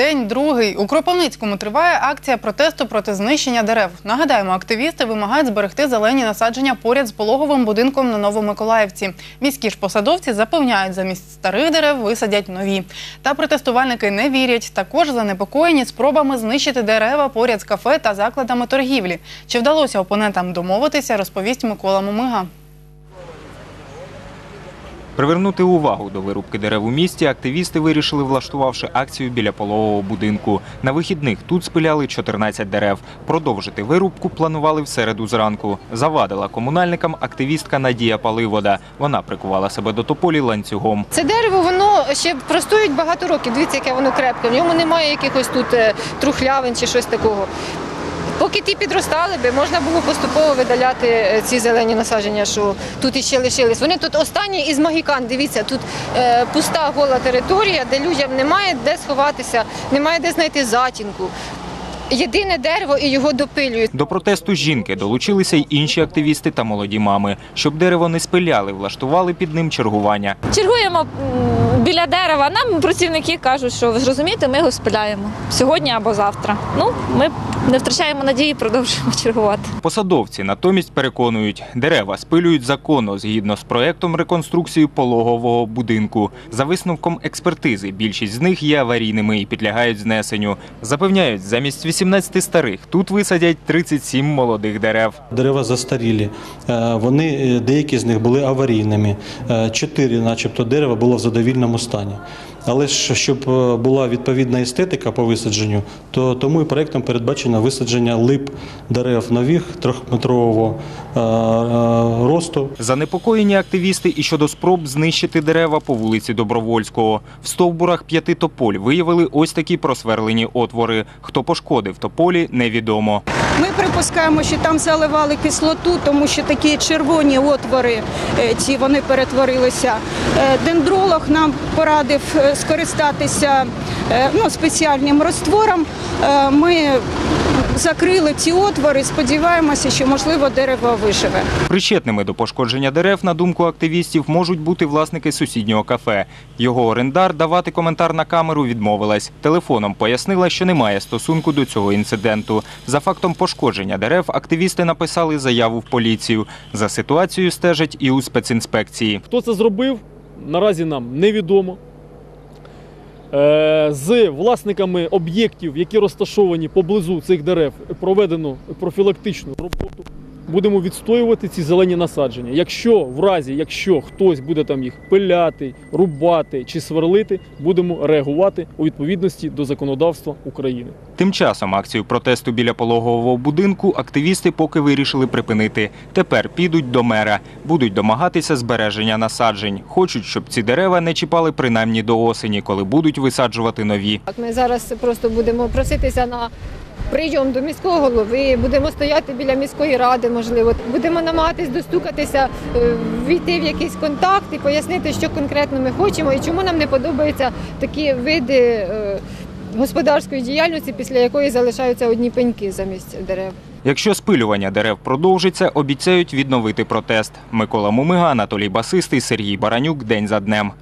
День другий. У Кропивницькому триває акція протесту проти знищення дерев. Нагадаємо, активісти вимагають зберегти зелені насадження поряд з пологовим будинком на Новомиколаївці. Міські ж посадовці запевняють, замість старих дерев висадять нові. Та протестувальники не вірять. Також занепокоєні спробами знищити дерева поряд з кафе та закладами торгівлі. Чи вдалося опонентам домовитися, розповість Микола Мумига. Привернути увагу до вирубки дерев у місті активісти вирішили, влаштувавши акцію біля пологового будинку. На вихідних тут спиляли 14 дерев. Продовжити вирубку планували в середу зранку. Завадила комунальникам активістка Надія Паливода. Вона прикувала себе до тополі ланцюгом. Це дерево, воно ще простоїть багато років. Дивіться, яке воно крепке. В ньому немає якихось тут е, трухлявин чи щось такого. Поки ті підростали би, можна було поступово видаляти е, ці зелені насадження, що тут іще лишились. Вони тут останні із магікан. Дивіться, тут е, пуста гола територія, де людям немає де сховатися, немає де знайти затінку. Єдине дерево і його допилюють. До протесту жінки долучилися й інші активісти та молоді мами. Щоб дерево не спиляли, влаштували під ним чергування. Чергуємо біля дерева. Нам працівники кажуть, що ви зрозумієте, ми його спиляємо сьогодні або завтра. Ну, ми не втрачаємо надії, продовжуємо чергувати. Посадовці натомість переконують, дерева спилюють законно згідно з проектом реконструкції пологового будинку. За висновком експертизи, більшість з них є аварійними і підлягають знесенню. Запевняють, замість 18 старих тут висадять 37 молодих дерев. Дерева застарілі. Е, Вони е, деякі з них були аварійними. Е, Чотири, начебто, дерева було в задовільному стані. Але ж щоб е, була відповідна естетика по висадженню, то тому і проектом передбачено висадження лип дерев нових трьохметрового е, е, росту. Занепокоєні активісти і щодо спроб знищити дерева по вулиці Добровольського. В стовбурах п'яти тополь виявили ось такі просверлені отвори. Хто пошкодив тополі, невідомо. Ми припускаємо, що там заливали кислоту, тому що такі червоні отвори ці вони перетворилися. Дендролог нам порадив скористатися е, ну, спеціальним роствором. Е, Ми закрили ці отвори, сподіваємося, що можливо дерево виживе. Причетними до пошкодження дерев, на думку активістів, можуть бути власники сусіднього кафе. Його орендар давати коментар на камеру відмовилась. Телефоном пояснила, що немає стосунку до цього інциденту. За фактом пошкодження дерев активісти написали заяву в поліцію. За ситуацією стежать і у спецінспекції. Хто це зробив, наразі нам невідомо. Е, З власниками об'єктів, які розташовані поблизу цих дерев, проведено профілактичну роботу. Будемо відстоювати ці зелені насадження. Якщо в разі, якщо хтось буде там їх пиляти, рубати чи сверлити, будемо реагувати у відповідності до законодавства України. Тим часом акцію протесту біля пологового будинку активісти поки вирішили припинити. Тепер підуть до мера, будуть домагатися збереження насаджень. Хочуть, щоб ці дерева не чіпали принаймні до осені, коли будуть висаджувати нові. Ми зараз просто будемо проситися на прийом до міського голови, будемо стояти біля міської ради, можливо, будемо намагатись достукатися, е, війти в якийсь контакт і пояснити, що конкретно ми хочемо і чому нам не подобаються такі види е, господарської діяльності, після якої залишаються одні пеньки замість дерев. Якщо спилювання дерев продовжиться, обіцяють відновити протест. Микола Мумига, Анатолій Басистий, Сергій Баранюк. День за днем.